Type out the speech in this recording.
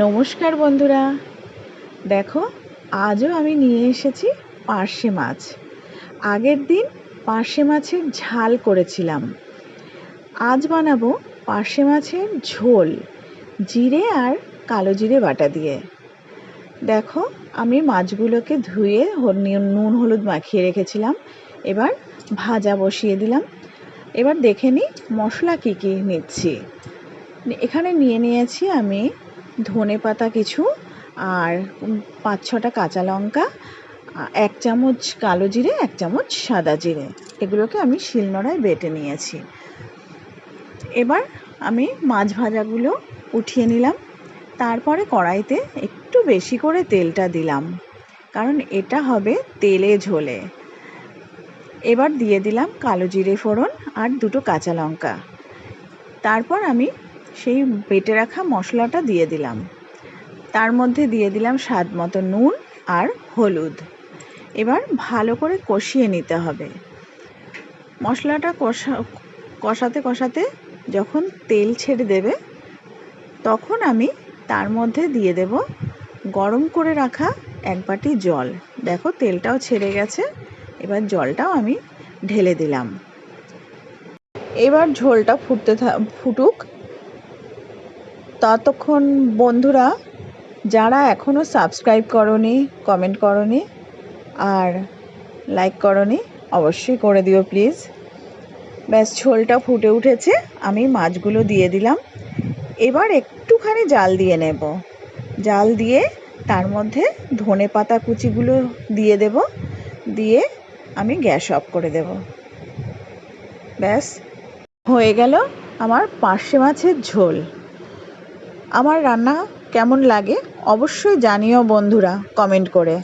নমস্কার বন্ধুরা। দেখো, আজও আমি নিয়ে এসেছি পার্শে মাছ। আগের দিন পার্শে মাছের ঝাল করেছিলাম। আজ বানাবো পার্শে মাছের ঝোল, জিরে আর কালো জিরে বাটা দিয়ে। দেখো, আমি মাছগুলোকে ধুয়ে নুন, হলুদ মাখিয়ে রেখেছিলাম। এবার ভাজা বসিয়ে দিলাম। এবার দেখে নিই মশলা কী কী নিচ্ছি। এখানে নিয়ে নিয়েছি আমি ধনে পাতা কিছু আর পাঁচ ছটা কাঁচা লঙ্কা, এক চামচ কালো জিরে, এক চামচ সাদা জিরে। এগুলোকে আমি শিলনোড়ায় বেটে নিয়েছি। এবার আমি মাছ ভাজাগুলো উঠিয়ে নিলাম। তারপরে কড়াইতে একটু বেশি করে তেলটা দিলাম, কারণ এটা হবে তেলে ঝোলে। এবার দিয়ে দিলাম কালো জিরে ফোড়ন আর দুটো কাঁচা লঙ্কা। তারপর আমি সেই বেটে রাখা মশলাটা দিয়ে দিলাম। তার মধ্যে দিয়ে দিলাম স্বাদ মতো নুন আর হলুদ। এবার ভালো করে কষিয়ে নিতে হবে। মশলাটা কষা, কষাতে কষাতে যখন তেল ছেড়ে দেবে, তখন আমি তার মধ্যে দিয়ে দেব গরম করে রাখা এক বাটি জল। দেখো তেলটাও ছেড়ে গেছে, এবার জলটাও আমি ঢেলে দিলাম। এবার ঝোলটা ফুটতে ফুটুক। ততক্ষণ বন্ধুরা, যারা এখনও সাবস্ক্রাইব করনি কমেন্ট করনি, আর লাইক করনি, অবশ্যই করে দিও প্লিজ ব্যাস, ঝোলটা ফুটে উঠেছে, আমি মাছগুলো দিয়ে দিলাম। এবার একটুখানি জাল দিয়ে নেব। জাল দিয়ে তার মধ্যে ধনে পাতা কুচিগুলো দিয়ে দেব। দিয়ে আমি গ্যাস অফ করে দেব। ব্যাস, হয়ে গেল আমার পার্শে মাছের ঝোল। আমার রান্না কেমন লাগে অবশ্যই জানিও বন্ধুরা কমেন্ট করে।